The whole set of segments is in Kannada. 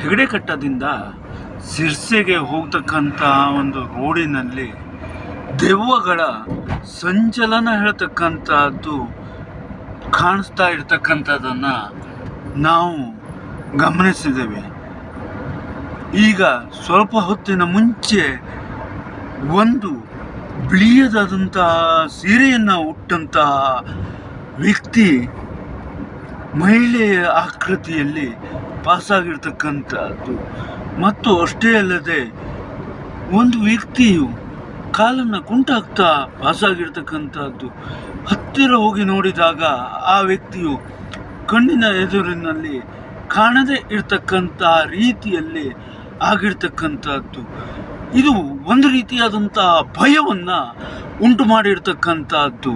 ಹೆಗಡೆಕಟ್ಟದಿಂದ ಸಿರ್ಸೆಗೆ ಹೋಗ್ತಕ್ಕಂಥ ಒಂದು ರೋಡಿನಲ್ಲಿ ದೆವ್ವಗಳ ಸಂಚಲನ ಹೇಳ್ತಕ್ಕಂಥದ್ದು ಕಾಣಿಸ್ತಾ ಇರ್ತಕ್ಕಂಥದ್ದನ್ನು ನಾವು ಗಮನಿಸಿದ್ದೇವೆ. ಈಗ ಸ್ವಲ್ಪ ಹೊತ್ತಿನ ಮುಂಚೆ ಒಂದು ಬಿಳಿಯದಾದಂತಹ ಸೀರೆಯನ್ನು ಉಟ್ಟಂತಹ ವ್ಯಕ್ತಿ ಮಹಿಳೆಯ ಆಕೃತಿಯಲ್ಲಿ ಪಾಸಾಗಿರ್ತಕ್ಕಂಥದ್ದು. ಮತ್ತು ಅಷ್ಟೇ ಅಲ್ಲದೆ ಒಂದು ವ್ಯಕ್ತಿಯು ಕಾಲನ್ನು ಕುಂಟಾಕ್ತಾ ಪಾಸಾಗಿರ್ತಕ್ಕಂಥದ್ದು. ಹತ್ತಿರ ಹೋಗಿ ನೋಡಿದಾಗ ಆ ವ್ಯಕ್ತಿಯು ಕಣ್ಣಿನ ಎದುರಿನಲ್ಲಿ ಕಾಣದೇ ಇರತಕ್ಕಂಥ ರೀತಿಯಲ್ಲಿ ಆಗಿರ್ತಕ್ಕಂಥದ್ದು. ಇದು ಒಂದು ರೀತಿಯಾದಂತಹ ಭಯವನ್ನು ಉಂಟು ಮಾಡಿರ್ತಕ್ಕಂಥದ್ದು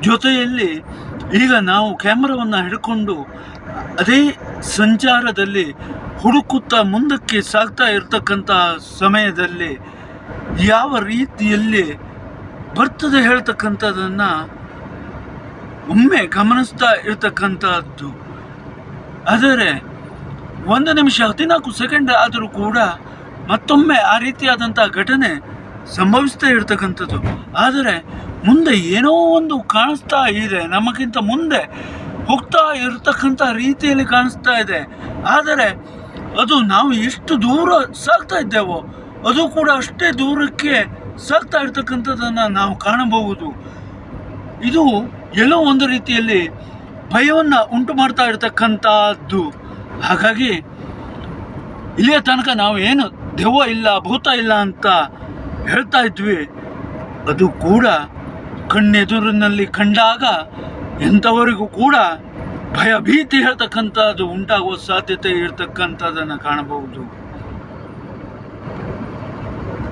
ಜೊತೆಯಲ್ಲಿ ಈಗ ನಾವು ಕ್ಯಾಮರಾವನ್ನು ಹಿಡ್ಕೊಂಡು ಅದೇ ಸಂಚಾರದಲ್ಲಿ ಹುಡುಕುತ್ತಾ ಮುಂದಕ್ಕೆ ಸಾಗ್ತಾ ಇರತಕ್ಕಂಥ ಸಮಯದಲ್ಲಿ ಯಾವ ರೀತಿಯಲ್ಲಿ ಬರ್ತದೆ ಹೇಳ್ತಕ್ಕಂಥದ್ದನ್ನು ಒಮ್ಮೆ ಗಮನಿಸ್ತಾ ಇರ್ತಕ್ಕಂಥದ್ದು. ಆದರೆ ಒಂದು ನಿಮಿಷ ಹದಿನಾಲ್ಕು ಸೆಕೆಂಡ್ ಆದರೂ ಕೂಡ ಮತ್ತೊಮ್ಮೆ ಆ ರೀತಿಯಾದಂಥ ಘಟನೆ ಸಂಭವಿಸ್ತಾ ಇರ್ತಕ್ಕಂಥದ್ದು. ಆದರೆ ಮುಂದೆ ಏನೋ ಒಂದು ಕಾಣಿಸ್ತಾ ಇದೆ. ನಮಗಿಂತ ಮುಂದೆ ಹೋಗ್ತಾ ಇರತಕ್ಕಂಥ ರೀತಿಯಲ್ಲಿ ಕಾಣಿಸ್ತಾ ಇದೆ. ಆದರೆ ಅದು ನಾವು ಎಷ್ಟು ದೂರ ಸಾಗ್ತಾ ಇದ್ದೇವೋ, ಅದು ಕೂಡ ಅಷ್ಟೇ ದೂರಕ್ಕೆ ಸಾಗ್ತಾ ಇರ್ತಕ್ಕಂಥದ್ದನ್ನು ನಾವು ಕಾಣಬಹುದು. ಇದು ಎಲ್ಲೋ ಒಂದು ರೀತಿಯಲ್ಲಿ ಭಯವನ್ನು ಉಂಟು ಮಾಡ್ತಾ ಇರತಕ್ಕಂಥದ್ದು. ಹಾಗಾಗಿ ಇಲ್ಲಿಯ ತನಕ ನಾವು ಏನು ದೆವ್ವ ಇಲ್ಲ, ಭೂತ ಇಲ್ಲ ಅಂತ ಹೇಳ್ತಾ ಇದ್ವಿ, ಅದು ಕೂಡ ಕಣ್ಣೆದುರಿನಲ್ಲಿ ಕಂಡಾಗ ಎಂಥವರಿಗೂ ಕೂಡ ಭಯಭೀತಿ ಹೇಳ್ತಕ್ಕಂಥದ್ದು ಉಂಟಾಗುವ ಸಾಧ್ಯತೆ ಇರ್ತಕ್ಕಂಥದ್ದನ್ನು ಕಾಣಬಹುದು.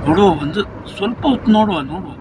ನೋಡುವ ಒಂದು ಸ್ವಲ್ಪ ಹೊತ್ತು ನೋಡುವ ನೋಡುವ.